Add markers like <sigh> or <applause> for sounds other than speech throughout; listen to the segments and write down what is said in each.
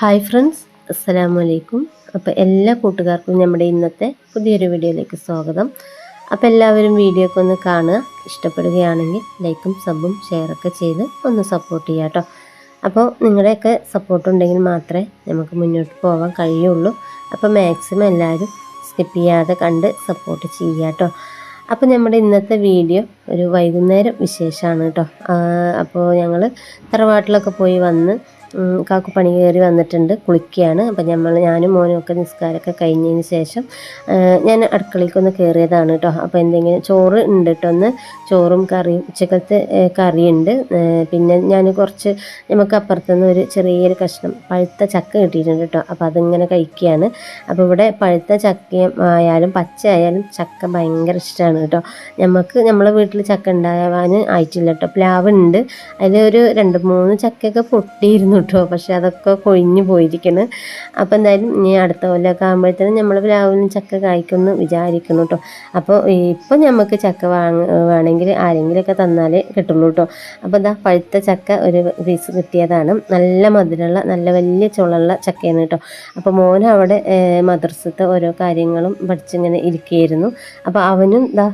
Hi friends അസ്സലാമു അലൈക്കും അപ്പോൾ എല്ലാ കൂട്ടുകാർക്കും നമ്മുടെ ഇന്നത്തെ പുതിയൊരു വീഡിയോയിലേക്ക് സ്വാഗതം. അപ്പോൾ എല്ലാവരും വീഡിയോ ഒക്കെ ഒന്ന് കാണുക ഇഷ്ടപ്പെടുകയാണെങ്കിൽ ലൈക്കും സബും ഷെയറൊക്കെ ചെയ്ത് ഒന്ന് സപ്പോർട്ട് ചെയ്യുക കേട്ടോ. അപ്പോൾ നിങ്ങളുടെയൊക്കെ സപ്പോർട്ട് ഉണ്ടെങ്കിൽ മാത്രമേ നമുക്ക് മുന്നോട്ട് പോകാൻ കഴിയുള്ളൂ. അപ്പോൾ മാക്സിമം എല്ലാവരും സ്കിപ്പ് ചെയ്യാതെ കണ്ട് സപ്പോർട്ട് ചെയ്യുക കേട്ടോ. അപ്പോൾ നമ്മുടെ ഇന്നത്തെ വീഡിയോ ഒരു വൈകുന്നേരം വിശേഷമാണ് കേട്ടോ. അപ്പോൾ ഞങ്ങൾ തറവാട്ടിലൊക്കെ പോയി വന്ന് കാക്കു പണി കയറി വന്നിട്ടുണ്ട് കുളിക്കുകയാണ്. അപ്പം നമ്മൾ ഞാനും മോനും ഒക്കെ നിസ്കാരമൊക്കെ കഴിഞ്ഞതിന് ശേഷം ഞാൻ അടുക്കളയ്ക്കൊന്ന് കയറിയതാണ് കേട്ടോ അപ്പോൾ എന്തെങ്കിലും ചോറ് ഉണ്ട് കേട്ടോ ഒന്ന് ചോറും കറിയും ഉച്ചക്കത്തെ കറിയുണ്ട്. പിന്നെ ഞാൻ കുറച്ച് നമുക്ക് അപ്പുറത്തുനിന്ന് ഒരു ചെറിയൊരു കഷ്ണം പഴുത്ത ചക്ക കിട്ടിയിട്ടുണ്ട് കേട്ടോ അപ്പോൾ അതിങ്ങനെ കഴിക്കുകയാണ്. അപ്പോൾ ഇവിടെ പഴുത്ത ചക്ക ആയാലും പച്ച ആയാലും ചക്ക ഭയങ്കര ഇഷ്ടമാണ് കേട്ടോ നമുക്ക് നമ്മളെ വീട്ടിൽ ചക്ക ഉണ്ടാവാൻ ആയിട്ടില്ല കേട്ടോ പ്ലാവ് ഉണ്ട് അതിലൊരു രണ്ട് മൂന്ന് ചക്കയൊക്കെ പൊട്ടിയിരുന്നു കേട്ടോ പക്ഷെ അതൊക്കെ കൊഴിഞ്ഞു പോയിരിക്കുന്നു അപ്പോൾ എന്തായാലും ഇനി അടുത്ത കൊല്ലമൊക്കെ ആകുമ്പോഴത്തേനും നമ്മൾ പ്ലാവിലും ചക്ക കായ്ക്കുമെന്ന് വിചാരിക്കുന്നു കേട്ടോ അപ്പോൾ ഇപ്പം നമുക്ക് ചക്ക വാങ്ങ വേണമെങ്കിൽ ആരെങ്കിലുമൊക്കെ തന്നാലേ കിട്ടുള്ളൂ കേട്ടോ അപ്പോൾ ഇതാ പഴുത്ത ചക്ക ഒരു പീസ് കിട്ടിയതാണ്. നല്ല മധുരമുള്ള നല്ല വലിയ ചുളയുള്ള ചക്കയാണ് കേട്ടോ അപ്പോൾ മോൻ അവിടെ മദ്രസത്തെ ഓരോ കാര്യങ്ങളും പഠിച്ചിങ്ങനെ ഇരിക്കുകയായിരുന്നു അപ്പോൾ അവനും ഇതാ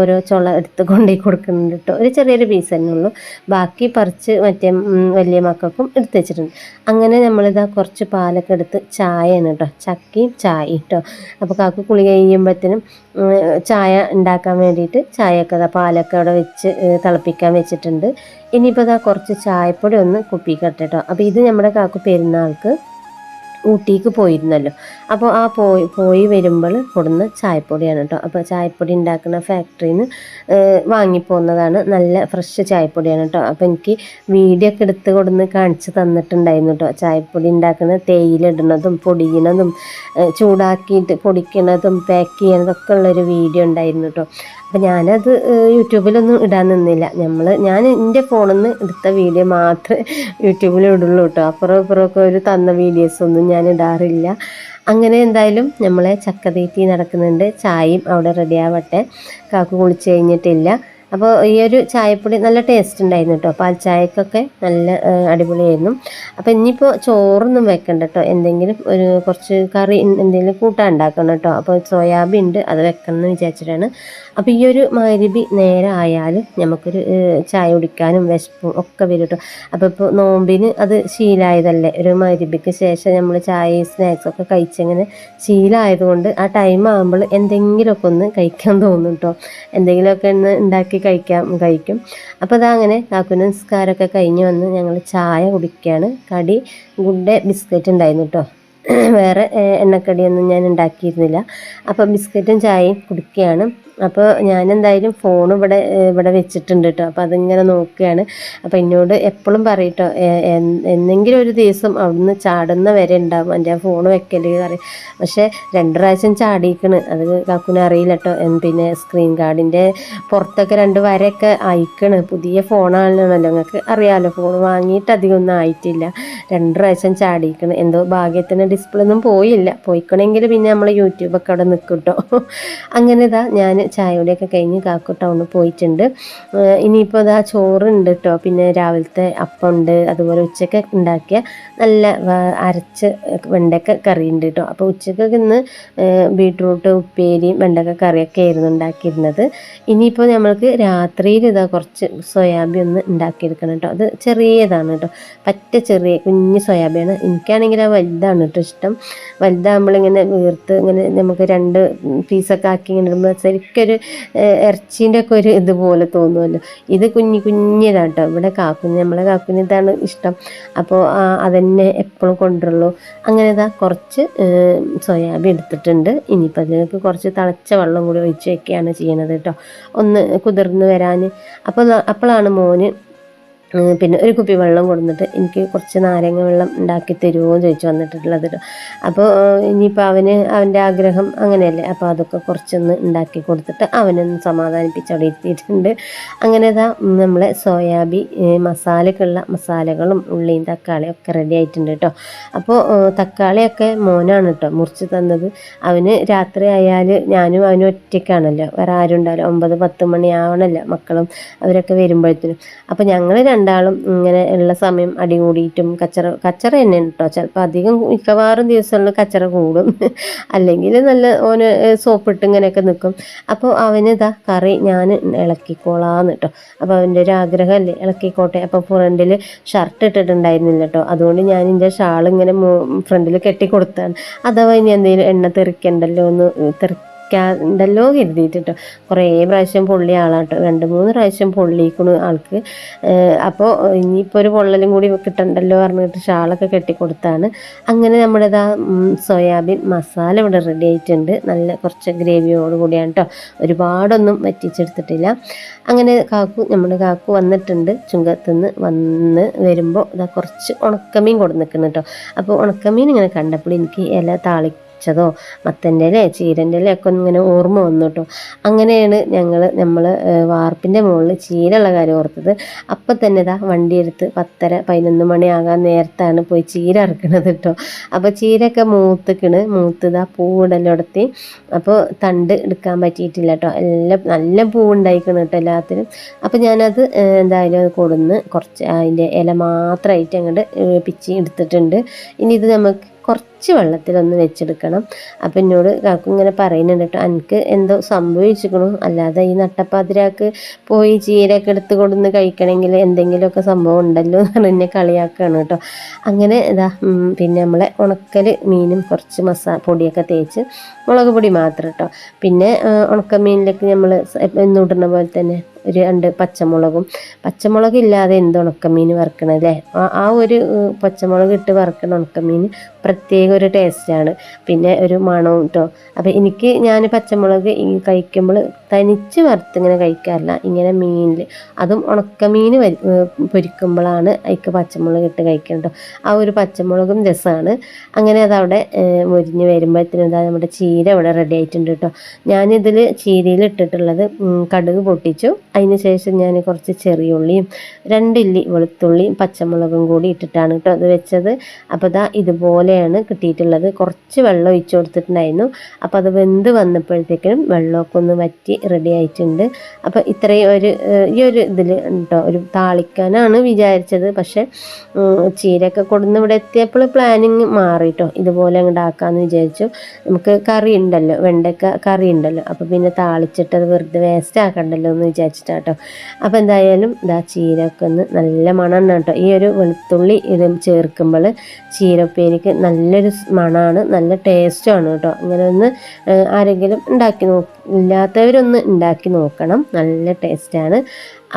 ഓരോ ചുള എടുത്ത് കൊണ്ടുപോയി കൊടുക്കുന്നുണ്ട് കേട്ടോ ഒരു ചെറിയൊരു പീസ് തന്നെ ഉള്ളൂ ബാക്കി പറിച്ച് മറ്റേ വലിയ മക്കൾക്കും എടുത്ത് വെച്ചിട്ടുണ്ട്. അങ്ങനെ നമ്മളിതാ കുറച്ച് പാലൊക്കെ എടുത്ത് ചായയാണ് കേട്ടോ. ചക്കയും ചായയും കേട്ടോ. അപ്പോൾ കാക്ക കുളി കഴിയുമ്പോഴത്തേനും ചായ ഉണ്ടാക്കാൻ വേണ്ടിയിട്ട് ചായയൊക്കെ ഇതാ പാലൊക്കെ അവിടെ വെച്ച് തിളപ്പിക്കാൻ വെച്ചിട്ടുണ്ട്. ഇനിയിപ്പോൾ ഇതാ കുറച്ച് ചായപ്പൊടി ഒന്ന് കുപ്പിക്കട്ടെ കേട്ടോ. അപ്പോൾ ഇത് നമ്മുടെ കാക്കു പെരുന്നാൾക്ക് ഊട്ടിക്ക് പോയിരുന്നല്ലോ. അപ്പോൾ ആ പോയി പോയി വരുമ്പോൾ കൊടുന്ന ചായപ്പൊടിയാണ് കേട്ടോ അപ്പോൾ ചായപ്പൊടി ഉണ്ടാക്കുന്ന ഫാക്ടറിയിൽ നിന്ന് വാങ്ങിപ്പോകുന്നതാണ് നല്ല ഫ്രഷ് ചായപ്പൊടിയാണ് കേട്ടോ അപ്പോൾ എനിക്ക് വീഡിയോ ഒക്കെ എടുത്ത് കൊടുന്ന് കാണിച്ച് തന്നിട്ടുണ്ടായിരുന്നു കേട്ടോ ചായപ്പൊടി ഉണ്ടാക്കുന്ന തേയിലിടുന്നതും പൊടിയണതും ചൂടാക്കിയിട്ട് പൊടിക്കണതും പാക്ക് ചെയ്യണതൊക്കെ ഉള്ളൊരു വീഡിയോ ഉണ്ടായിരുന്നു കേട്ടോ അപ്പം ഞാനത് യൂട്യൂബിലൊന്നും ഇടാൻ നിന്നില്ല. നമ്മൾ ഞാൻ എന്റെ ഫോണിൽ നിന്ന് എടുത്ത വീഡിയോ മാത്രമേ യൂട്യൂബിൽ ഇടുള്ളൂ കേട്ടോ അപ്പുറം ഇപ്പുറമൊക്കെ ഒരു തന്ന വീഡിയോസൊന്നും ഞാൻ ഇടാറില്ല. അങ്ങനെ എന്തായാലും നമ്മളെ ചക്കതീറ്റി നടക്കുന്നുണ്ട്. ചായയും അവിടെ റെഡിയാവട്ടെ കാക്കു കുളിച്ച് കഴിഞ്ഞിട്ടില്ല. അപ്പോൾ ഈ ഒരു ചായപ്പൊടി നല്ല ടേസ്റ്റ് ഉണ്ടായിരുന്നു കേട്ടോ പാൽ ചായക്കൊക്കെ നല്ല അടിപൊളിയായിരുന്നു. അപ്പോൾ ഇനിയിപ്പോൾ ചോറൊന്നും വെക്കണ്ട കേട്ടോ എന്തെങ്കിലും ഒരു കുറച്ച് കറി എന്തെങ്കിലും കൂട്ടാൻ ഉണ്ടാക്കണം കേട്ടോ അപ്പോൾ സോയാബീൻ ഉണ്ട് അത് വെക്കണം എന്ന് വിചാരിച്ചിട്ടാണ്. അപ്പോൾ ഈ ഒരു മരുബി നേരെ ആയാൽ നമുക്കൊരു ചായ കുടിക്കാനും വിശപ്പും ഒക്കെ വരും കേട്ടോ അപ്പോൾ ഇപ്പോൾ നോമ്പിന് അത് ശീലമായതല്ലേ ഒരു മരുബിക്ക് ശേഷം നമ്മൾ ചായ സ്നാക്സ് ഒക്കെ കഴിച്ചങ്ങനെ ശീലമായതുകൊണ്ട് ആ ടൈം ആകുമ്പോൾ എന്തെങ്കിലുമൊക്കെ ഒന്ന് കഴിക്കാൻ തോന്നും കേട്ടോ എന്തെങ്കിലുമൊക്കെ ഒന്ന് ഉണ്ടാക്കി കഴിക്കാം കഴിക്കും. അപ്പോൾ അതങ്ങനെ കാക്കുന നിസ്കാരമൊക്കെ കഴിഞ്ഞ് വന്ന് ഞങ്ങൾ ചായ കുടിക്കുകയാണ് കടി ഗുഡ് ബിസ്ക്കറ്റ് ഉണ്ടായിരുന്നു കേട്ടോ വേറെ എണ്ണക്കടിയൊന്നും ഞാൻ ഉണ്ടാക്കിയിരുന്നില്ല. അപ്പോൾ ബിസ്ക്കറ്റും ചായയും കുടിക്കുകയാണ്. അപ്പോൾ ഞാൻ എന്തായാലും ഫോൺ ഇവിടെ ഇവിടെ വെച്ചിട്ടുണ്ട് കേട്ടോ അപ്പോൾ അതിങ്ങനെ നോക്കുകയാണ് അപ്പോൾ എന്നോട് എപ്പോഴും പറയട്ടോ എന്നെങ്കിലും ഒരു ദിവസം അവിടുന്ന് ചാടുന്ന വരെ ഉണ്ടാവും എന്റെ ആ ഫോൺ വെക്കൽ പറയും. പക്ഷേ രണ്ട് പ്രാവശ്യം ചാടിയിക്കണ്. അത് കാക്കുന അറിയില്ല കേട്ടോ പിന്നെ സ്ക്രീൻ ഗാർഡിന്റെ പുറത്തൊക്കെ രണ്ട് വരയൊക്കെ അയക്കണ്. പുതിയ ഫോണാണല്ലോ നിങ്ങൾക്ക് അറിയാമല്ലോ ഫോൺ വാങ്ങിയിട്ട് അധികം ഒന്നും ആയിട്ടില്ല. രണ്ട് പ്രാവശ്യം ചാടിയിക്കണ്. എന്തോ ഭാഗ്യത്തിന് ഡിസ്പ്ലേ ഒന്നും പോയില്ല. പോയിക്കണമെങ്കിൽ പിന്നെ നമ്മൾ യൂട്യൂബൊക്കെ അവിടെ നിൽക്കും കേട്ടോ <laughs> അങ്ങനെ ഇതാ ഞാൻ ചായയുടെയൊക്കെ കഴിഞ്ഞ് കാക്കു ടൗണിൽ പോയിട്ടുണ്ട്. ഇനിയിപ്പോൾ ഇതാ ചോറുണ്ട് കേട്ടോ പിന്നെ രാവിലത്തെ അപ്പം ഉണ്ട് അതുപോലെ ഉച്ചയ്ക്ക് ഉണ്ടാക്കിയ നല്ല അരച്ച വെണ്ടക്ക കറി ഉണ്ട് കേട്ടോ അപ്പോൾ ഉച്ചയ്ക്ക് ഇന്ന് ബീട്രൂട്ട് ഉപ്പേരിയും വെണ്ടക്ക കറിയൊക്കെ ആയിരുന്നു ഉണ്ടാക്കിയിരുന്നത്. ഇനിയിപ്പോൾ നമ്മൾക്ക് രാത്രിയിൽ ഇതാ കുറച്ച് സോയാബീൻ ഒന്ന് ഉണ്ടാക്കിയെടുക്കണം കേട്ടോ അത് ചെറിയതാണ് കേട്ടോ പറ്റ ചെറിയ കുഞ്ഞ് സോയാബീനാണ്. എനിക്കാണെങ്കിൽ ആ വലുതാണ് കേട്ടോ ഇഷ്ടം. വലുതാകുമ്പോൾ ഇങ്ങനെ വീർത്ത് ഇങ്ങനെ നമുക്ക് രണ്ട് പീസൊക്കെ ആക്കി ഇങ്ങനെ ഇടുമ്പോൾ ശരിക്കൊരു ഒരു ഇറച്ചീന്റെ ഒക്കെ ഒരു ഇതുപോലെ തോന്നുമല്ലോ ഇത് കുഞ്ഞു കുഞ്ഞിതാണ് കേട്ടോ ഇവിടെ കാക്കുഞ്ഞ് നമ്മളെ കാക്കുഞ്ഞിതാണ് ഇഷ്ടം. അപ്പോൾ അതന്നെ എപ്പോഴും കൊണ്ടുള്ളൂ അങ്ങനെ ഇതാ കുറച്ച് സോയാബീൻ എടുത്തിട്ടുണ്ട്. ഇനിയിപ്പോൾ അതിനൊക്കെ കുറച്ച് തിളച്ച വെള്ളം കൂടി ഒഴിച്ച് വെക്കുകയാണ് ചെയ്യണത് കേട്ടോ. ഒന്ന് കുതിർന്ന് വരാൻ അപ്പോൾ അപ്പോഴാണ് മോന് പിന്നെ ഒരു കുപ്പി വെള്ളം കൊടുത്തിട്ട് എനിക്ക് കുറച്ച് നാരങ്ങ വെള്ളം ഉണ്ടാക്കി തരുമോ എന്ന് ചോദിച്ചു വന്നിട്ടുള്ളത് അപ്പോൾ ഇനിയിപ്പോൾ അവന് അവന്റെ ആഗ്രഹം അങ്ങനെയല്ലേ? അപ്പോൾ അതൊക്കെ കുറച്ചൊന്ന് ഉണ്ടാക്കി കൊടുത്തിട്ട് അവനൊന്ന് സമാധാനിപ്പിച്ച് അവിടെ ഇരുത്തിയിട്ടുണ്ട് അങ്ങനെ ഇതാ നമ്മളെ സോയാബി മസാലക്കുള്ള മസാലകളും ഉള്ളിയും തക്കാളിയും ഒക്കെ റെഡി ആയിട്ടുണ്ട് കേട്ടോ അപ്പോൾ തക്കാളിയൊക്കെ മോനാണ് കേട്ടോ മുറിച്ച് തന്നത്. അവന് രാത്രി ആയാൽ ഞാനും അവനും ഒറ്റയ്ക്കാണല്ലോ. വേറെ ആരും ഉണ്ടാവില്ല. ഒമ്പത് പത്ത് മണി ആവണല്ലോ മക്കളും അവരൊക്കെ വരുമ്പോഴത്തേനും. അപ്പോൾ ഞങ്ങൾ രണ്ടാളും ഇങ്ങനെ ഉള്ള സമയം അടി കൂടിയിട്ടും കച്ചറ കച്ചറ തന്നെ കേട്ടോ ചിലപ്പോൾ അധികം മിക്കവാറും ദിവസങ്ങളിൽ കച്ചറ കൂടും. <laughs> അല്ലെങ്കിൽ നല്ല ഓന് സോപ്പിട്ട് ഇങ്ങനെയൊക്കെ നിൽക്കും അപ്പോൾ അവന് ഇതാ കറി ഞാൻ ഇളക്കിക്കോളാന്ന് കേട്ടോ അപ്പോൾ അവന്റെ ഒരു ആഗ്രഹമല്ലേ ഇളക്കിക്കോട്ടെ. അപ്പോൾ ഫ്രണ്ടിൽ ഷർട്ട് ഇട്ടിട്ടുണ്ടായിരുന്നില്ല കേട്ടോ അതുകൊണ്ട് ഞാൻ എന്റെ ഷാൾ ഇങ്ങനെ ഫ്രണ്ടിൽ കെട്ടി കൊടുത്താണ് അഥവാ ഇനി എന്തെങ്കിലും എണ്ണ തെറിക്കണ്ടല്ലോ എന്ന് തെറിക്കാണ്ടല്ലോ കരുതിയിട്ടോ കുറേ പ്രാവശ്യം പൊള്ളിയ ആളാട്ടോ. രണ്ട് മൂന്ന് പ്രാവശ്യം പൊള്ളിക്കണു ആൾക്ക്. അപ്പോൾ ഇനിയിപ്പോൾ ഒരു പൊള്ളലും കൂടി കിട്ടണ്ടല്ലോ പറഞ്ഞിട്ട് ഷാളൊക്കെ കെട്ടിക്കൊടുത്താണ്. അങ്ങനെ നമ്മുടെ ഇതാ സോയാബീൻ മസാല ഇവിടെ റെഡി ആയിട്ടുണ്ട്. നല്ല കുറച്ച് ഗ്രേവിയോട് കൂടിയാണ് കേട്ടോ ഒരുപാടൊന്നും വറ്റിച്ചെടുത്തിട്ടില്ല. അങ്ങനെ കാക്കു നമ്മുടെ കാക്കു വന്നിട്ടുണ്ട്. ചുങ്കത്തുനിന്ന് വന്ന് വരുമ്പോൾ ഇതാ കുറച്ച് ഉണക്കമീൻ കൊടുന്നിക്കുന്നു കേട്ടോ അപ്പോൾ ഉണക്കമീൻ ഇങ്ങനെ കണ്ടപ്പോൾ എനിക്ക് ഇല താളി വെച്ചതോ മത്തന്റെ ഇല ചീരന്റെ ഇല ഒക്കെ ഇങ്ങനെ ഓർമ്മ വന്നു കേട്ടോ അങ്ങനെയാണ് ഞങ്ങൾ നമ്മൾ വാർപ്പിന്റെ മുകളിൽ ചീരയുള്ള കാര്യം ഓർത്തത്. അപ്പം തന്നെ ഇതാ വണ്ടി എടുത്ത് പത്തര പതിനൊന്ന് മണിയാകാൻ നേരത്താണ് പോയി ചീര ഇറക്കണത് കേട്ടോ അപ്പോൾ ചീരയൊക്കെ മൂത്തിക്കണ് മൂത്തിതാ പൂവിടലൊടത്തി അപ്പോൾ തണ്ട് എടുക്കാൻ പറ്റിയിട്ടില്ല കേട്ടോ എല്ലാം നല്ല പൂവുണ്ടായിക്കണം കേട്ടോ എല്ലാത്തിനും. അപ്പോൾ ഞാനത് എന്തായാലും കൊടുന്ന് കുറച്ച് അതിന്റെ ഇല മാത്രമായിട്ട് അങ്ങോട്ട് പിച്ചി എടുത്തിട്ടുണ്ട്. ഇനി ഇത് നമുക്ക് കുറച്ച് വെള്ളത്തിലൊന്ന് വെച്ചെടുക്കണം. അപ്പം എന്നോട് കാക്കു ഇങ്ങനെ പറയുന്നുണ്ട് കേട്ടോ എനിക്ക് എന്തോ സംഭവിച്ചിരിക്കണു. അല്ലാതെ ഈ നട്ടപ്പാതിരാക്ക് പോയി ചീരയൊക്കെ എടുത്ത് കൊടുന്ന് കഴിക്കണമെങ്കിൽ എന്തെങ്കിലുമൊക്കെ സംഭവം ഉണ്ടല്ലോ എന്ന് പറഞ്ഞ് കളിയാക്കുകയാണ് കേട്ടോ. അങ്ങനെ ഇതാ പിന്നെ നമ്മളെ ഉണക്കൽ മീനും കുറച്ച് മസാല പൊടിയൊക്കെ തേച്ച് മുളക് പൊടി മാത്രം കേട്ടോ. പിന്നെ ഉണക്കമീനിലേക്ക് നമ്മൾ എന്നുടുന്ന പോലെ തന്നെ രണ്ട് പച്ചമുളകും. പച്ചമുളക് ഇല്ലാതെ എന്ത് ഉണക്കമീൻ വറുക്കണം അല്ലേ? ആ ഒരു പച്ചമുളക് ഇട്ട് വറുക്കണ ഉണക്കമീൻ പ്രത്യേക ഒരു ടേസ്റ്റാണ് പിന്നെ ഒരു മണവും കേട്ടോ അപ്പോൾ എനിക്ക് ഞാൻ പച്ചമുളക് കഴിക്കുമ്പോൾ തനിച്ച് വറുത്തിങ്ങനെ കഴിക്കാറില്ല. ഇങ്ങനെ മീനിൽ അതും ഉണക്കമീൻ പൊരിക്കുമ്പോഴാണ് അതിക്ക് പച്ചമുളക് ഇട്ട് കഴിക്കുന്നത് ആ ഒരു പച്ചമുളകും രസമാണ് അങ്ങനെ അതവിടെ മുരിഞ്ഞ് വരുമ്പോഴത്തേനും ഇതാ നമ്മുടെ ചീര അവിടെ റെഡി ആയിട്ടുണ്ട് കേട്ടോ ഞാനിതിൽ ചീരയിൽ ഇട്ടിട്ടുള്ളത് കടുക് പൊട്ടിച്ചു. അതിന് ശേഷം ഞാൻ കുറച്ച് ചെറിയ ഉള്ളിയും രണ്ടില്ലി വെളുത്തുള്ളിയും പച്ചമുളകും കൂടി ഇട്ടിട്ടാണ് കേട്ടോ അത് വെച്ചത്. അപ്പോൾ ഇതാ ഇതുപോലെയാണ് കിട്ടിയിട്ടുള്ളത്. കുറച്ച് വെള്ളം ഒഴിച്ചു കൊടുത്തിട്ടുണ്ടായിരുന്നു. അപ്പോൾ അത് വെന്ത് വന്നപ്പോഴത്തേക്കും വെള്ളമൊക്കെ ഒന്ന് വറ്റി റെഡി ആയിട്ടുണ്ട്. അപ്പോൾ ഇത്രയും ഒരു ഈ ഒരു ഇതിൽ കേട്ടോ ഒരു താളിക്കാനാണ് വിചാരിച്ചത്. പക്ഷേ ചീരയൊക്കെ കൊടുന്ന് ഇവിടെ എത്തിയപ്പോൾ പ്ലാനിങ് മാറി കേട്ടോ ഇതുപോലെ ഉണ്ടാക്കാമെന്ന് വിചാരിച്ചു. നമുക്ക് കറി ഉണ്ടല്ലോ വെണ്ടക്ക കറി ഉണ്ടല്ലോ. അപ്പോൾ പിന്നെ താളിച്ചിട്ട് അത് വെറുതെ വേസ്റ്റ് ആക്കണ്ടല്ലോ എന്ന് വിചാരിച്ചിട്ടാട്ടോ അപ്പോൾ എന്തായാലും ഇതാ ചീരയൊക്കെ ഒന്ന് നല്ല മണമാണ് കേട്ടോ. ഈ ഒരു വെളുത്തുള്ളി ഇത് ചേർക്കുമ്പോൾ ചീരപ്പേരിക്ക് നല്ലൊരു മണമാണ് നല്ല ടേസ്റ്റുമാണ് കേട്ടോ. അങ്ങനെ ഒന്ന് ആരെങ്കിലും ഉണ്ടാക്കി നോക്കി ഇല്ലാത്തവരൊന്ന് ഉണ്ടാക്കി നോക്കണം. നല്ല ടേസ്റ്റാണ്.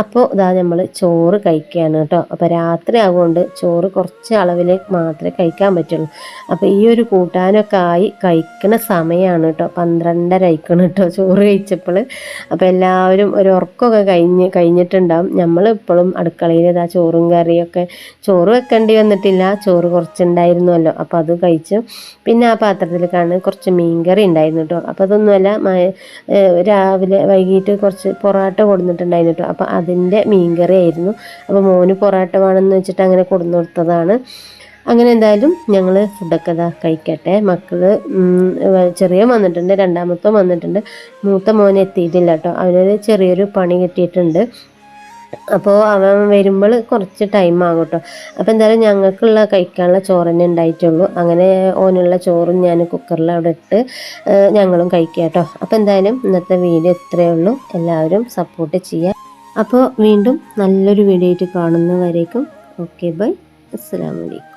അപ്പോൾ ഇതാ നമ്മൾ ചോറ് കഴിക്കുകയാണ് കേട്ടോ അപ്പോൾ രാത്രി ആകുകൊണ്ട് ചോറ് കുറച്ച് അളവിൽ മാത്രമേ കഴിക്കാൻ പറ്റുള്ളൂ. അപ്പോൾ ഈ ഒരു കൂട്ടാനൊക്കെ ആയി കഴിക്കുന്ന സമയമാണ് കേട്ടോ പന്ത്രണ്ടര കഴിക്കണം കേട്ടോ ചോറ് കഴിച്ചപ്പോൾ അപ്പോൾ എല്ലാവരും ഒരു ഉറക്കമൊക്കെ കഴിഞ്ഞ് കഴിഞ്ഞിട്ടുണ്ടാവും. നമ്മൾ ഇപ്പോഴും അടുക്കളയിൽ ഇതാ ചോറും കറിയൊക്കെ ചോറ് വെക്കേണ്ടി വന്നിട്ടില്ല. ചോറ് കുറച്ചുണ്ടായിരുന്നല്ലോ. അപ്പോൾ അത് കഴിച്ചു. പിന്നെ ആ പാത്രത്തിൽ കാണുന്ന കുറച്ച് മീൻകറി ഉണ്ടായിരുന്നു കേട്ടോ അപ്പോൾ അതൊന്നുമല്ല രാവിലെ വൈകിട്ട് കുറച്ച് പൊറോട്ട കൊടുത്തിട്ടുണ്ടായിരുന്നു കേട്ടോ അപ്പോൾ അതിന്റെ മീൻകറി ആയിരുന്നു. അപ്പോൾ മോന് പൊറോട്ട വേണമെന്ന് വെച്ചിട്ട് അങ്ങനെ കൊടുന്നു കൊടുത്തതാണ് അങ്ങനെ എന്തായാലും ഞങ്ങൾ ഫുഡൊക്കെ ഇതാ കഴിക്കട്ടെ. മക്കൾ ചെറിയ വന്നിട്ടുണ്ട്. രണ്ടാമത്തെ വന്നിട്ടുണ്ട്. മൂത്ത മോൻ എത്തിയിട്ടില്ല കേട്ടോ. അവനൊരു ചെറിയൊരു പണി കിട്ടിയിട്ടുണ്ട്. അപ്പോൾ അവൻ വരുമ്പോൾ കുറച്ച് ടൈം ആകും കേട്ടോ. അപ്പോൾ എന്തായാലും ഞങ്ങൾക്കുള്ള കഴിക്കാനുള്ള ചോറ് തന്നെ ഉണ്ടായിട്ടുള്ളൂ. അങ്ങനെ ഓനുള്ള ചോറും ഞാൻ കുക്കറിൽ അവിടെ ഇട്ട് ഞങ്ങളും കഴിക്കുക കേട്ടോ. അപ്പോൾ എന്തായാലും ഇന്നത്തെ വീഡിയോ ഇത്രയേ ഉള്ളൂ. എല്ലാവരും സപ്പോർട്ട് ചെയ്യുക അപ്പോൾ വീണ്ടും നല്ലൊരു വീഡിയോ ആയിട്ട് കാണുന്നവരേക്കും ഓക്കെ ബൈ അസ്സാം വലൈക്കും